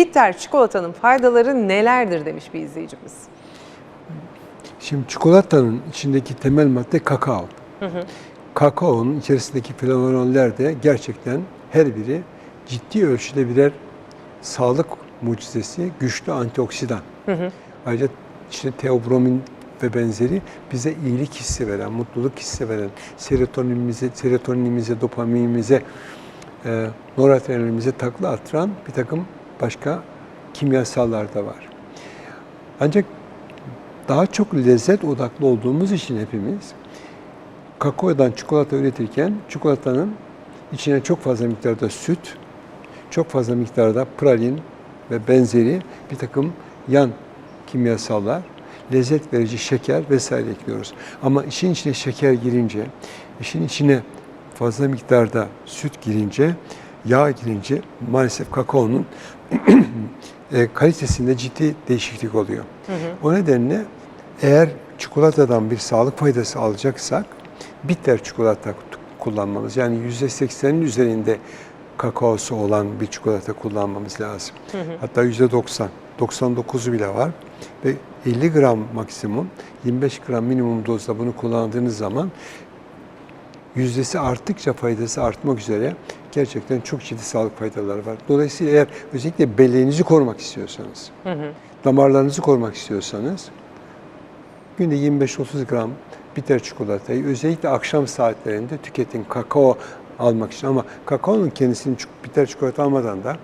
Bitter çikolatanın faydaları nelerdir demiş bir izleyicimiz. Şimdi çikolatanın içindeki temel madde kakao. Kakaonun içerisindeki flavonoller de gerçekten her biri ciddi ölçüde birer sağlık mucizesi, güçlü antioksidan. Ayrıca işte teobromin ve benzeri bize iyilik hissi veren, mutluluk hissi veren, serotoninimize, serotoninimize, dopaminimize, e, noradrenalimize takla attıran bir takım başka kimyasallar da var. Ancak daha çok lezzet odaklı olduğumuz için hepimiz kakaodan çikolata üretirken çikolatanın içine çok fazla miktarda süt, çok fazla miktarda pralin ve benzeri bir takım yan kimyasallar, lezzet verici şeker vesaire ekliyoruz. Ama işin içine şeker girince, işin içine fazla miktarda süt girince, yağ girince maalesef kakaonun e, kalitesinde ciddi değişiklik oluyor. O nedenle eğer çikolatadan bir sağlık faydası alacaksak bitter çikolata kullanmamız yani %80'in üzerinde kakaosu olan bir çikolata kullanmamız lazım. Hatta %90, 99'u bile var ve 50 gram maksimum, 25 gram minimum dozda bunu kullandığınız zaman yüzdesi arttıkça faydası artmak üzere gerçekten çok ciddi sağlık faydaları var. Dolayısıyla eğer özellikle belleğinizi korumak istiyorsanız, damarlarınızı korumak istiyorsanız günde 25-30 gram bitter çikolatayı özellikle akşam saatlerinde tüketin kakao almak için ama kakaonun kendisini bitter çikolata almadan da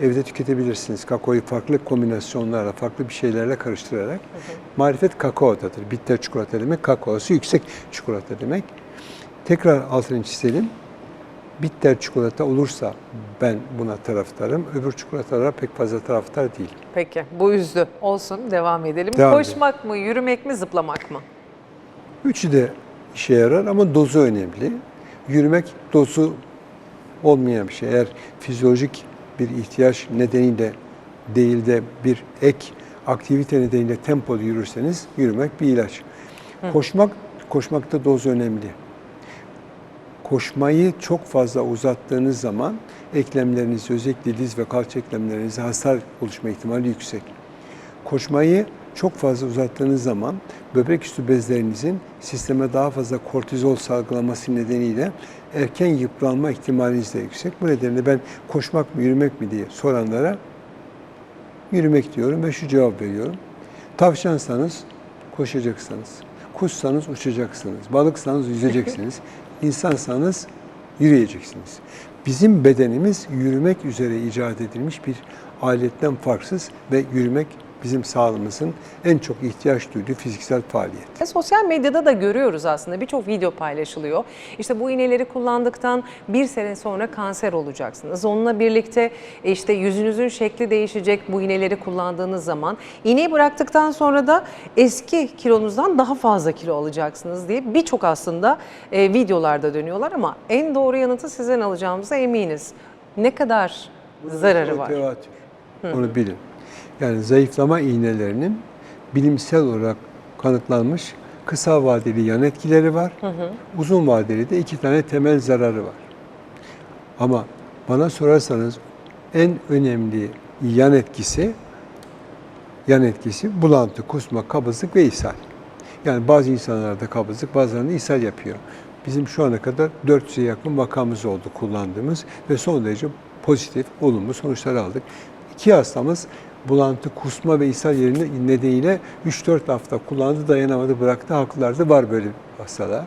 evde tüketebilirsiniz. Kakaoyu farklı kombinasyonlarla, farklı bir şeylerle karıştırarak. Marifet kakaodadır. Bitter çikolata demek, kakaosu yüksek çikolata demek. Tekrar altını çizelim. Bitter çikolata olursa ben buna taraftarım. Öbür çikolatalara pek fazla taraftar değil. Peki bu üzdü. Olsun devam edelim. Devam Koşmak mı, yürümek mi, zıplamak mı? Üçü de işe yarar ama dozu önemli. Yürümek dozu olmayan bir şey. Eğer fizyolojik bir ihtiyaç nedeniyle değil de bir ek aktivite nedeniyle tempolu yürürseniz yürümek bir ilaç. Koşmak, koşmakta doz önemli. Koşmayı çok fazla uzattığınız zaman eklemleriniz, özellikle diz ve kalça eklemlerinizde hasar oluşma ihtimali yüksek. Koşmayı çok fazla uzattığınız zaman böbrek üstü bezlerinizin sisteme daha fazla kortizol salgılaması nedeniyle erken yıpranma ihtimaliniz de yüksek. Bu nedenle ben koşmak mı yürümek mi diye soranlara yürümek diyorum ve şu cevap veriyorum. Tavşansanız koşacaksınız. Kuşsanız uçacaksınız. Balıksanız yüzeceksiniz. İnsansanız yürüyeceksiniz. Bizim bedenimiz yürümek üzere icat edilmiş bir aletten farksız ve yürümek bizim sağlığımızın en çok ihtiyaç duyduğu fiziksel faaliyet. E, Sosyal medyada da görüyoruz aslında birçok video paylaşılıyor. İşte bu iğneleri kullandıktan bir sene sonra kanser olacaksınız. Onunla birlikte e, işte yüzünüzün şekli değişecek bu iğneleri kullandığınız zaman. İğneyi bıraktıktan sonra da eski kilonuzdan daha fazla kilo alacaksınız diye birçok aslında e, videolarda dönüyorlar ama en doğru yanıtı sizden alacağımıza eminiz. Ne kadar zararı var? Onu bilin. Yani zayıflama iğnelerinin bilimsel olarak kanıtlanmış kısa vadeli yan etkileri var. Uzun vadeli de iki tane temel zararı var. Ama bana sorarsanız en önemli yan etkisi yan etkisi bulantı, kusma, kabızlık ve ishal. Yani bazı insanlarda kabızlık, bazılarında ishal yapıyor. Bizim şu ana kadar 400'e yakın vakamız oldu kullandığımız ve son derece pozitif, olumlu sonuçlar aldık. İki hastamız bulantı, kusma ve ishal yerine nedeniyle 3-4 hafta kullandı, dayanamadı, bıraktı. Haklılardı, var böyle hastalar.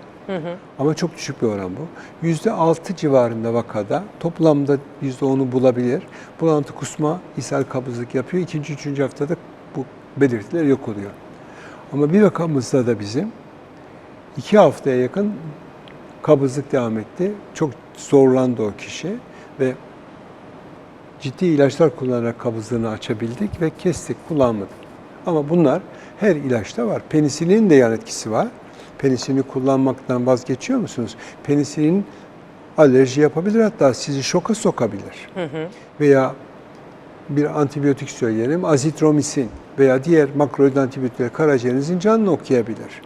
Ama çok düşük bir oran bu. %6 civarında vakada toplamda %10'u bulabilir. Bulantı, kusma, ishal, kabızlık yapıyor. İkinci, üçüncü haftada bu belirtiler yok oluyor. Ama bir vakamızda da bizim iki haftaya yakın kabızlık devam etti. Çok zorlandı o kişi ve ciddi ilaçlar kullanarak kabızlığını açabildik ve kestik, kullanmadık. Ama bunlar her ilaçta var. Penisilinin de yan etkisi var. Penisilini kullanmaktan vazgeçiyor musunuz? Penisilin alerji yapabilir hatta sizi şoka sokabilir. Veya bir antibiyotik söyleyelim, azitromisin veya diğer makroid antibiyotikler karaciğerinizin canını okuyabilir.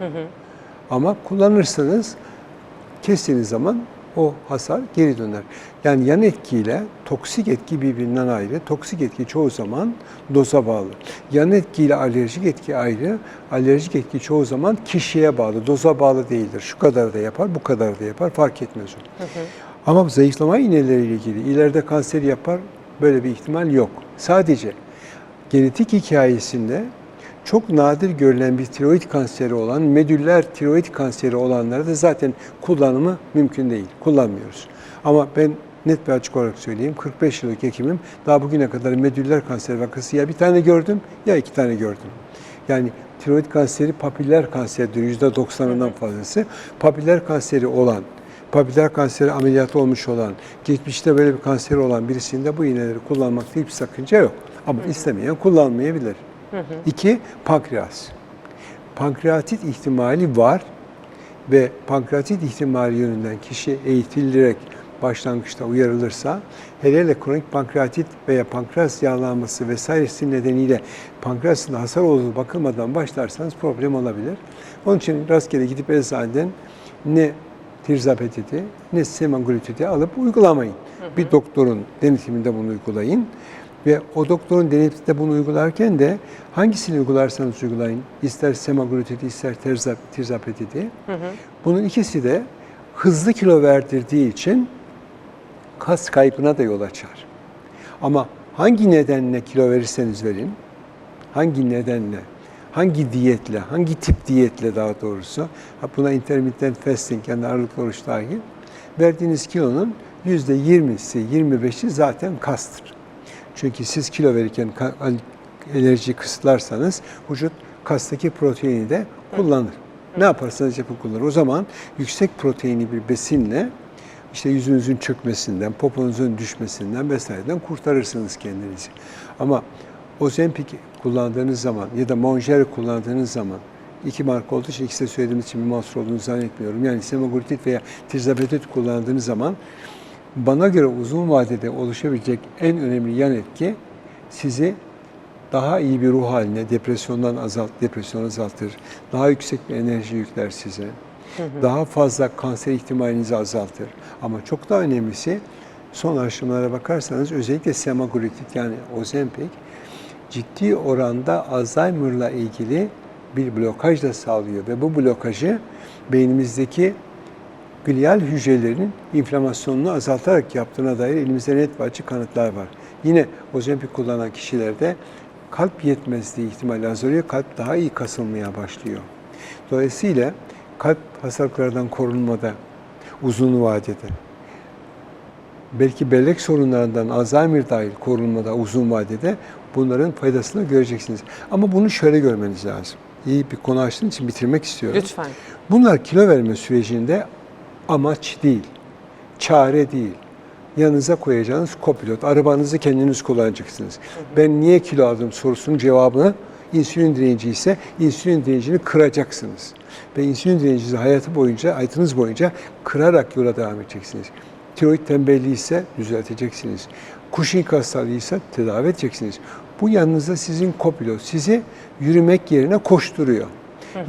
Ama kullanırsanız kestiğiniz zaman o hasar geri döner. Yani yan etkiyle toksik etki birbirinden ayrı. Toksik etki çoğu zaman doza bağlı. Yan etkiyle alerjik etki ayrı. Alerjik etki çoğu zaman kişiye bağlı, doza bağlı değildir. Şu kadar da yapar, bu kadar da yapar fark etmez o. Ama zayıflama iğneleriyle ilgili ileride kanser yapar böyle bir ihtimal yok. Sadece genetik hikayesinde çok nadir görülen bir tiroid kanseri olan, medüller tiroid kanseri olanlara da zaten kullanımı mümkün değil. Kullanmıyoruz. Ama ben net bir açık olarak söyleyeyim. 45 yıllık hekimim. Daha bugüne kadar medüller kanseri vakası ya bir tane gördüm ya iki tane gördüm. Yani tiroid kanseri papiller kanseridir. %90'ından fazlası. Papiller kanseri olan, papiller kanseri ameliyatı olmuş olan, geçmişte böyle bir kanseri olan birisinde bu iğneleri kullanmakta hiçbir sakınca yok. Ama istemeyen kullanmayabilir. İki, pankreas. Pankreatit ihtimali var ve pankreatit ihtimali yönünden kişi eğitilerek başlangıçta uyarılırsa hele hele kronik pankreatit veya pankreas yağlanması vesairesi nedeniyle pankreasında hasar olduğu bakılmadan başlarsanız problem olabilir. Onun için rastgele gidip eczaneden ne tirzapetiti ne semaglutidi alıp uygulamayın. Bir doktorun denetiminde bunu uygulayın. Ve o doktorun denetiminde bunu uygularken de hangisini uygularsanız uygulayın, ister semaglutidi ister tirzapetidi, bunun ikisi de hızlı kilo verdirdiği için kas kaybına da yol açar. Ama hangi nedenle kilo verirseniz verin, hangi nedenle, hangi diyetle, hangi tip diyetle daha doğrusu, buna intermittent fasting yani aralıklı oruç dahil, verdiğiniz kilonun %20'si, 25'i zaten kastır. Çünkü siz kilo verirken enerjiyi kısıtlarsanız vücut kastaki proteini de kullanır. Ne yaparsanız yapın kullanır. O zaman yüksek proteinli bir besinle işte yüzünüzün çökmesinden, poponuzun düşmesinden vesaireden kurtarırsınız kendinizi. Ama Ozempic kullandığınız zaman ya da Monjero kullandığınız zaman iki marka olduğu için ikisi de söylediğimiz için bir mahsur olduğunu zannetmiyorum. Yani semaglutid veya tirzapetid kullandığınız zaman bana göre uzun vadede oluşabilecek en önemli yan etki sizi daha iyi bir ruh haline, depresyondan azalt, depresyon azaltır. Daha yüksek bir enerji yükler size. Daha fazla kanser ihtimalinizi azaltır. Ama çok daha önemlisi son araştırmalara bakarsanız özellikle semaglutid yani Ozempic ciddi oranda Alzheimer'la ilgili bir blokaj da sağlıyor ve bu blokajı beynimizdeki glial hücrelerin inflamasyonunu azaltarak yaptığına dair elimizde net ve açık kanıtlar var. Yine Ozempic kullanan kişilerde kalp yetmezliği ihtimali azalıyor, kalp daha iyi kasılmaya başlıyor. Dolayısıyla kalp hastalıklardan korunmada uzun vadede, belki bellek sorunlarından Alzheimer dahil korunmada uzun vadede bunların faydasını göreceksiniz. Ama bunu şöyle görmeniz lazım. İyi bir konu açtığın için bitirmek istiyorum. Lütfen. Bunlar kilo verme sürecinde amaç değil, çare değil. Yanınıza koyacağınız kopilot, arabanızı kendiniz kullanacaksınız. Ben niye kilo aldım sorusunun cevabını insülin direnci ise insülin direncini kıracaksınız. Ve insülin direncinizi hayatı boyunca, hayatınız boyunca kırarak yola devam edeceksiniz. Tiroid tembelliği ise düzelteceksiniz. Cushing hastalığı ise tedavi edeceksiniz. Bu yanınızda sizin kopilot, sizi yürümek yerine koşturuyor.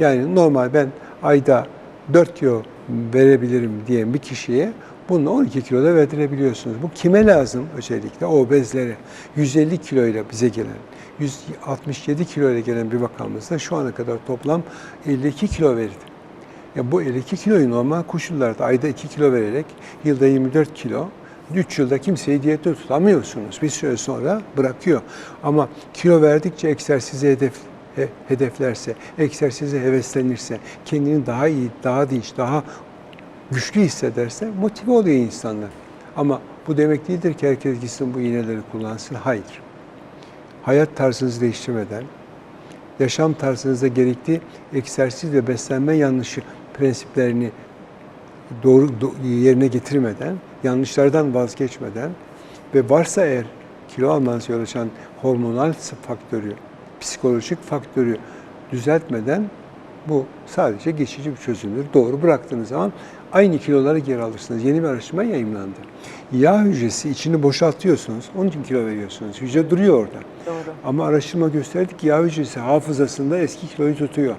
Yani normal ben ayda 4 kilo verebilirim diyen bir kişiye bunu 12 kilo da verdirebiliyorsunuz. Bu kime lazım özellikle? Obezlere. 150 kilo ile bize gelen, 167 kilo ile gelen bir vakamızda şu ana kadar toplam 52 kilo verdi. Ya bu 52 kiloyu normal koşullarda ayda 2 kilo vererek yılda 24 kilo 3 yılda kimseyi diyette tutamıyorsunuz. Bir süre sonra bırakıyor. Ama kilo verdikçe egzersize hedef he- hedeflerse, egzersize heveslenirse, kendini daha iyi, daha dinç, daha güçlü hissederse motive oluyor insanlar. Ama bu demek değildir ki herkes gitsin bu iğneleri kullansın. Hayır. Hayat tarzınızı değiştirmeden, yaşam tarzınızda gerekli egzersiz ve beslenme yanlışı prensiplerini doğru do- yerine getirmeden, yanlışlardan vazgeçmeden ve varsa eğer kilo almanıza yol açan hormonal faktörü, psikolojik faktörü düzeltmeden bu sadece geçici bir çözümdür. Doğru bıraktığınız zaman aynı kiloları geri alırsınız. Yeni bir araştırma yayınlandı. Yağ hücresi içini boşaltıyorsunuz, onun için kilo veriyorsunuz. Hücre duruyor orada. Doğru. Ama araştırma gösterdi ki yağ hücresi hafızasında eski kiloyu tutuyor.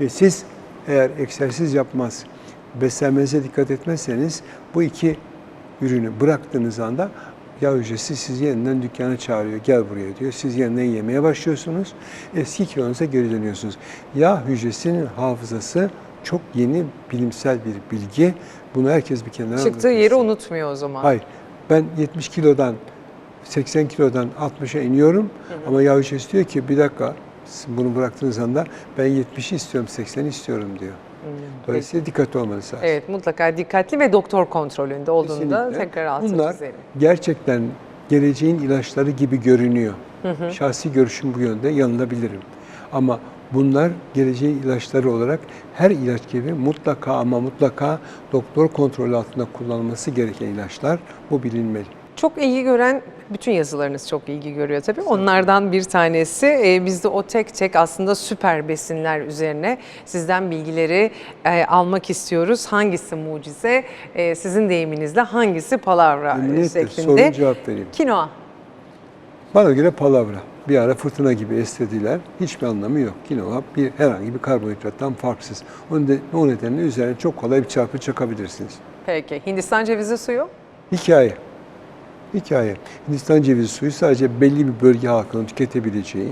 Ve siz eğer egzersiz yapmaz, beslenmenize dikkat etmezseniz bu iki ürünü bıraktığınız anda yağ hücresi sizi yeniden dükkana çağırıyor. Gel buraya diyor. Siz yeniden yemeye başlıyorsunuz. Eski kilonuza geri dönüyorsunuz. Yağ hücresinin hafızası çok yeni bilimsel bir bilgi. Bunu herkes bir kenara Çıktığı yeri unutmuyor o zaman. Hayır. Ben 70 kilodan 80 kilodan 60'a iniyorum ama yağ hücresi diyor ki bir dakika bunu bıraktığınız anda ben 70'i istiyorum 80'i istiyorum diyor. Dolayısıyla dikkatli olmanız lazım. Evet mutlaka dikkatli ve doktor kontrolünde olduğunu da Kesinlikle. tekrar altını Bunlar çizelim. gerçekten geleceğin ilaçları gibi görünüyor. Şahsi görüşüm bu yönde yanılabilirim. Ama bunlar geleceğin ilaçları olarak her ilaç gibi mutlaka ama mutlaka doktor kontrolü altında kullanılması gereken ilaçlar. Bu bilinmeli. Çok ilgi gören, bütün yazılarınız çok ilgi görüyor tabii. Onlardan bir tanesi. e, biz de o tek tek aslında süper besinler üzerine sizden bilgileri e, almak istiyoruz. Hangisi mucize, e, sizin deyiminizle hangisi palavra e, Memnuniyetle şeklinde. sorun cevap vereyim. Kinoa. Bana göre palavra. Bir ara fırtına gibi esnediler. Hiçbir anlamı yok. Kinoa bir herhangi bir karbonhidrattan farksız. O, de, o nedenle üzerine çok kolay bir çarpı çakabilirsiniz. Peki. Hindistan cevizi suyu. Hikaye. Hikaye. Hindistan cevizi suyu sadece belli bir bölge halkının tüketebileceği,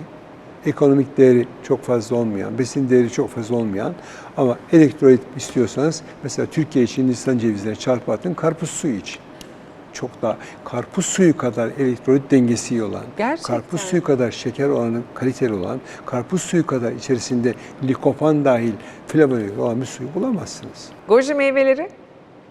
ekonomik değeri çok fazla olmayan, besin değeri çok fazla olmayan ama elektrolit istiyorsanız mesela Türkiye için Hindistan cevizine çarpı atın karpuz suyu için. Çok daha karpuz suyu kadar elektrolit dengesi iyi olan, Gerçekten. karpuz suyu kadar şeker oranı kaliteli olan, karpuz suyu kadar içerisinde likopan dahil flavonoid olan bir suyu bulamazsınız. Goji meyveleri.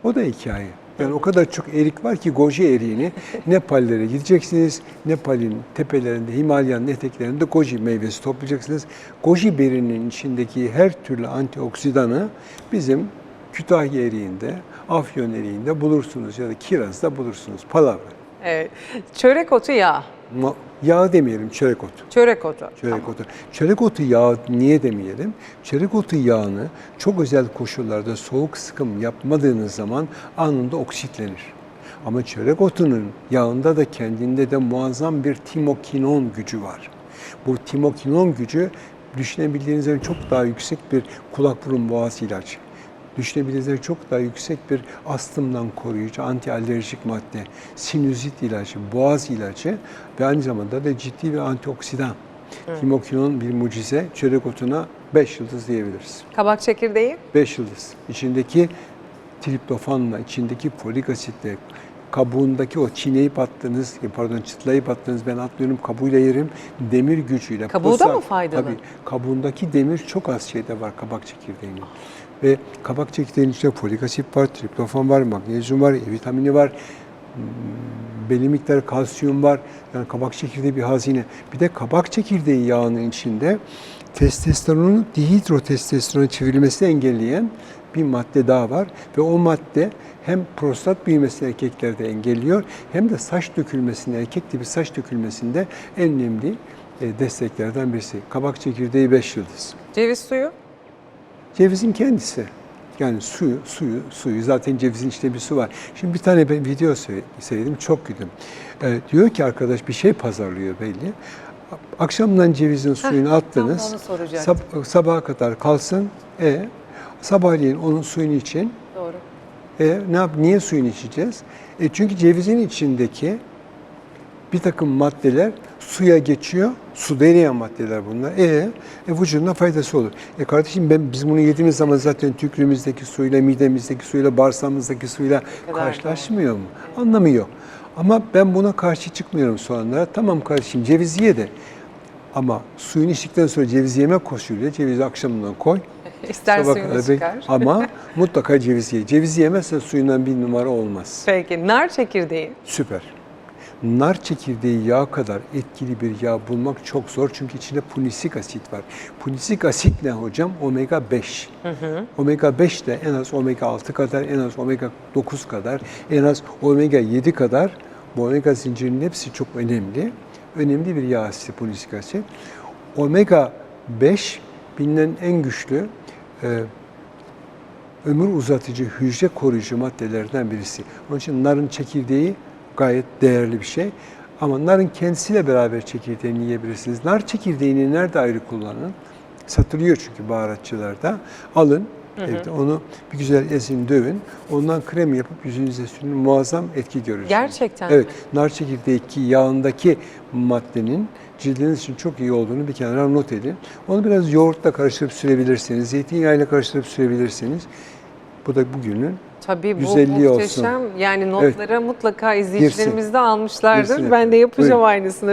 O da hikaye. Yani o kadar çok erik var ki goji eriğini Nepallere gideceksiniz. Nepal'in tepelerinde, Himalaya'nın eteklerinde goji meyvesi toplayacaksınız. Goji berinin içindeki her türlü antioksidanı bizim Kütahya eriğinde, Afyon eriğinde bulursunuz ya da kirazda bulursunuz. Palavra. Evet. Çörek otu yağ. Ma- Yağ demeyelim, çörek otu. Çörek otu. Çörek otu. Çörek otu yağı niye demeyelim? Çörek otu yağını çok özel koşullarda soğuk sıkım yapmadığınız zaman anında oksitlenir. Ama çörek otunun yağında da kendinde de muazzam bir timokinon gücü var. Bu timokinon gücü düşünebildiğinizden çok daha yüksek bir kulak burun boğaz ilacı. Düşünebildiğinizden çok daha yüksek bir astımdan koruyucu, antialerjik madde, sinüzit ilacı, boğaz ilacı ve aynı zamanda da ciddi bir antioksidan. Timokinon bir mucize, çörek otuna 5 yıldız diyebiliriz. Kabak çekirdeği. 5 yıldız. İçindeki triptofanla, içindeki folik asitle, kabuğundaki o çiğneyip attığınız, pardon çıtlayıp attığınız ben atlıyorum kabuğuyla yerim, demir gücüyle. Kabuğu da mı faydalı? Tabii. Kabuğundaki demir çok az şeyde var kabak çekirdeğinin. Ve kabak çekirdeğinin içinde folik asit var, triptofan var, magnezyum var, E vitamini var, hmm, belli miktar kalsiyum var. Yani kabak çekirdeği bir hazine. Bir de kabak çekirdeği yağının içinde testosteronun dihidrotestosterona çevrilmesini engelleyen bir madde daha var ve o madde hem prostat büyümesini erkeklerde engelliyor hem de saç dökülmesini, erkek tipi saç dökülmesinde en önemli e, desteklerden birisi. Kabak çekirdeği 5 yıldız. Ceviz suyu. Cevizin kendisi. Yani suyu, suyu, suyu. Zaten cevizin içinde bir su var. Şimdi bir tane ben video sey- seyredim, çok güldüm. Ee, diyor ki arkadaş bir şey pazarlıyor belli. Akşamdan cevizin suyunu attınız. sab- sabaha kadar kalsın. E sabahleyin onun suyunu için. Doğru. E ne yap? Niye suyunu içeceğiz? E çünkü cevizin içindeki bir takım maddeler suya geçiyor. Suda eriyen maddeler bunlar. E, e vücuduna faydası olur. E kardeşim ben biz bunu yediğimiz zaman zaten tükrüğümüzdeki suyla, midemizdeki suyla, bağırsağımızdaki suyla karşılaşmıyor mu? Anlamı yok. Ama ben buna karşı çıkmıyorum soğanlara. Tamam kardeşim ceviz ye de ama suyunu içtikten sonra ceviz yeme koşuluyla cevizi akşamından koy. İster Sabah suyunu kadar çıkar. Ama mutlaka ceviz ye. Ceviz yemezsen suyundan bir numara olmaz. Peki nar çekirdeği. Süper. Nar çekirdeği yağ kadar etkili bir yağ bulmak çok zor çünkü içinde punisik asit var. Punisik asit ne hocam? Omega 5. Omega 5 de en az omega 6 kadar, en az omega 9 kadar, en az omega 7 kadar. Bu omega zincirinin hepsi çok önemli. Önemli bir yağ asidi punisik asit. Omega 5 bilinen en güçlü e, ömür uzatıcı, hücre koruyucu maddelerden birisi. Onun için narın çekirdeği gayet değerli bir şey. Ama narın kendisiyle beraber çekirdeğini yiyebilirsiniz. Nar çekirdeğini nerede ayrı kullanın? Satılıyor çünkü baharatçılarda. Alın, Evde onu bir güzel ezin dövün. Ondan krem yapıp yüzünüze sürün. Muazzam etki görürsünüz. Gerçekten Evet. mi? Nar çekirdeği yağındaki maddenin cildiniz için çok iyi olduğunu bir kenara not edin. Onu biraz yoğurtla karıştırıp sürebilirsiniz. Zeytinyağıyla karıştırıp sürebilirsiniz. Bu da bugünün Tabii bu 150 olsun. muhteşem. Yani notlara mutlaka izleyicilerimiz de almışlardır. Girsin Ben de yapacağım Buyurun. aynısını.